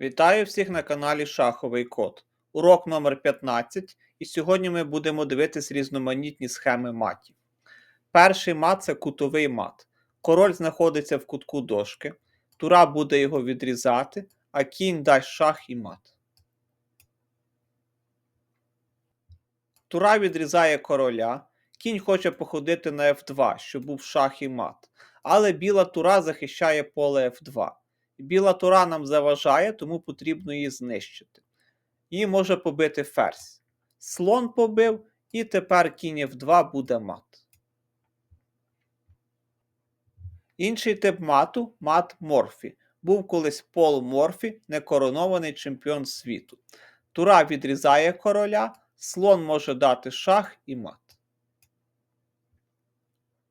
Вітаю всіх на каналі Шаховий Код. Урок номер 15 і сьогодні ми будемо дивитись різноманітні схеми матів. Перший мат це кутовий мат. Король знаходиться в кутку дошки, тура буде його відрізати, а кінь дасть шах і мат. Тура відрізає короля, кінь хоче походити на f2, щоб був шах і мат. Але біла тура захищає поле f2. Біла тура нам заважає, тому потрібно її знищити. Її може побити ферзь. Слон побив, і тепер кінь F2 буде мат. Інший тип мату мат Морфі. Був колись Пол Морфі, некоронований чемпіон світу. Тура відрізає короля, слон може дати шах і мат.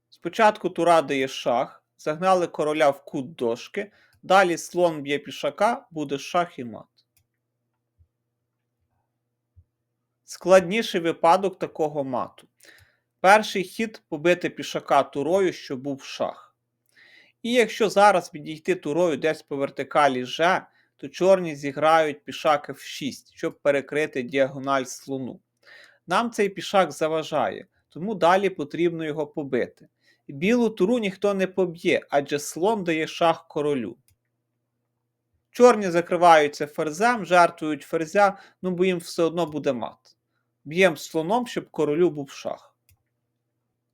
Спочатку тура дає шах, загнали короля в кут дошки. Далі слон б'є пішака, буде шах і мат. Складніший випадок такого мату. Перший хід побити пішака турою, щоб був шах. І якщо зараз підійти турою десь по вертикалі Ж, то чорні зіграють пішак F6, щоб перекрити діагональ слону. Нам цей пішак заважає, тому далі потрібно його побити. Білу туру ніхто не поб'є, адже слон дає шах королю. Чорні закриваються ферзем, жертвують ферзя, ну бо їм все одно буде мат. Б'ємо слоном, щоб королю був шах.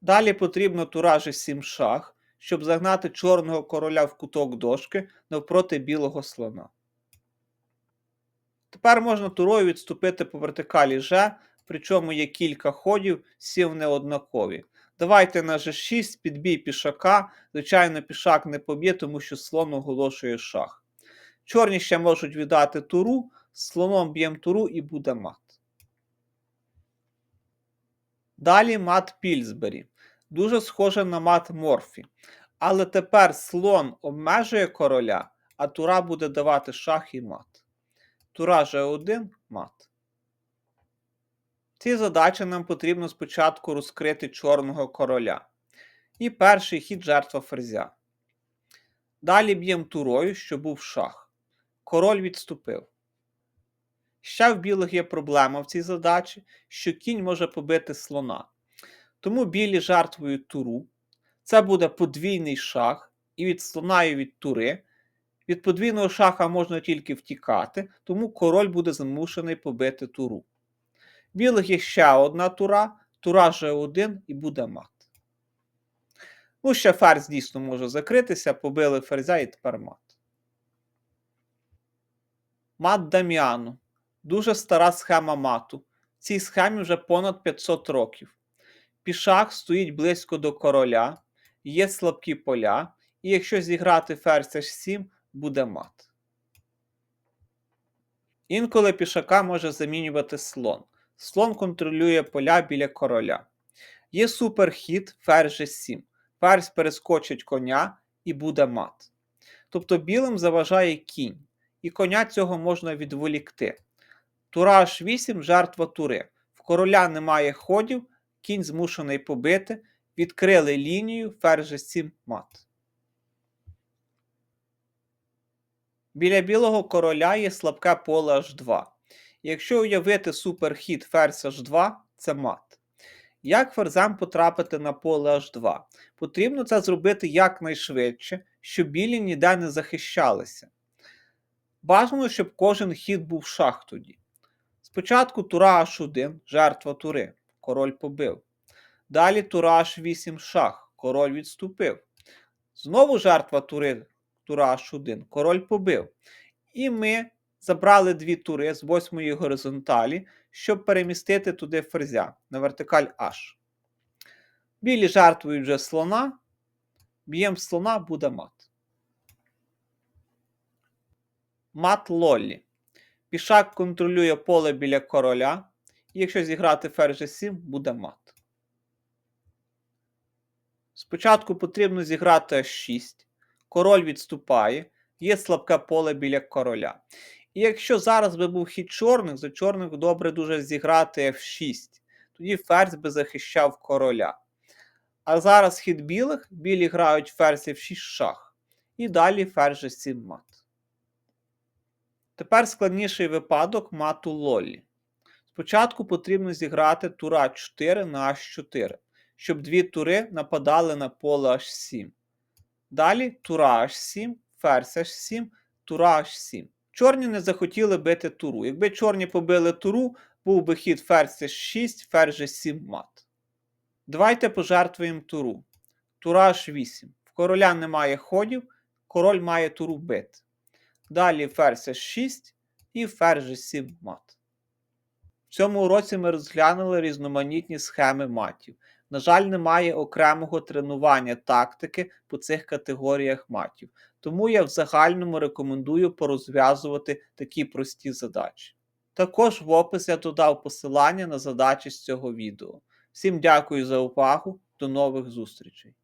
Далі потрібно тура G7 шах, щоб загнати чорного короля в куток дошки навпроти білого слона. Тепер можна турою відступити по вертикалі G, причому є кілька ходів, всі вони однакові. Давайте на G6, підбій пішака. Звичайно, пішак не поб'є, тому що слон оголошує шах. Чорні ще можуть віддати туру, слоном б'ємо туру і буде мат. Далі мат Пільсбері. Дуже схоже на мат Морфі. Але тепер слон обмежує короля, а тура буде давати шах і мат. Тура G1 мат. В цій задачі нам потрібно спочатку розкрити чорного короля. І перший хід жертва ферзя. Далі б'ємо турою, щоб був шах. Король відступив. Ще в білих є проблема в цій задачі, що кінь може побити слона. Тому білі жертвують туру. Це буде подвійний шах, і від слона і від тури. Від подвійного шаха можна тільки втікати, тому король буде змушений побити туру. Білих є ще одна тура, тура G1 і буде мат. Ну, ще ферзь дійсно може закритися, побили ферзя і тепер мат. Мат Дам'яну. Дуже стара схема мату. Цій схемі вже понад 500 років. Пішак стоїть близько до короля, є слабкі поля, і якщо зіграти ферзь H7, буде мат. Інколи пішака може замінювати слон. Слон контролює поля біля короля. Є суперхід ферзь G7. Ферзь перескочить коня і буде мат. Тобто білим заважає кінь і коня цього можна відволікти. Тура H8 жертва тури. В короля немає ходів, кінь змушений побити, відкрили лінію, ферзь 7 мат. Біля білого короля є слабке поле H2. Якщо уявити суперхід ферзь H2, це мат. Як ферзем потрапити на поле H2? Потрібно це зробити якнайшвидше, щоб білі ніде не захищалися. Бажано, щоб кожен хід був шах тоді. Спочатку тура H1, жертва тури, король побив. Далі тура H8 шах, король відступив. Знову жертва тури, тура H1, король побив. І ми забрали дві тури з восьмої горизонталі, щоб перемістити туди ферзя на вертикаль H. Білі жертвують вже слона, б'ємо слона, буде мат. Мат Лоллі. Пішак контролює поле біля короля. І якщо зіграти ферзь 7, буде мат. Спочатку потрібно зіграти H6. Король відступає, є слабке поле біля короля. І якщо зараз би був хід чорних, за чорних добре дуже зіграти F6. Тоді ферзь би захищав короля. А зараз хід білих, білі грають ферзь F6 шах. І далі ферзь 7 мат. Тепер складніший випадок мату Лоллі. Спочатку потрібно зіграти тура 4 на H4, щоб дві тури нападали на поле H7. Далі тура H7, ферзь H7, тура H7. Чорні не захотіли бити туру. Якби чорні побили туру, був би хід ферзь H6, ферзь G7 мат. Давайте пожертвуємо туру. Тура H8. В короля немає ходів, король має туру бити. Далі ферзь H6 і ферзь G7 мат. В цьому уроці ми розглянули різноманітні схеми матів. На жаль, немає окремого тренування тактики по цих категоріях матів, тому я в загальному рекомендую порозв'язувати такі прості задачі. Також в опис я додав посилання на задачі з цього відео. Всім дякую за увагу, до нових зустрічей!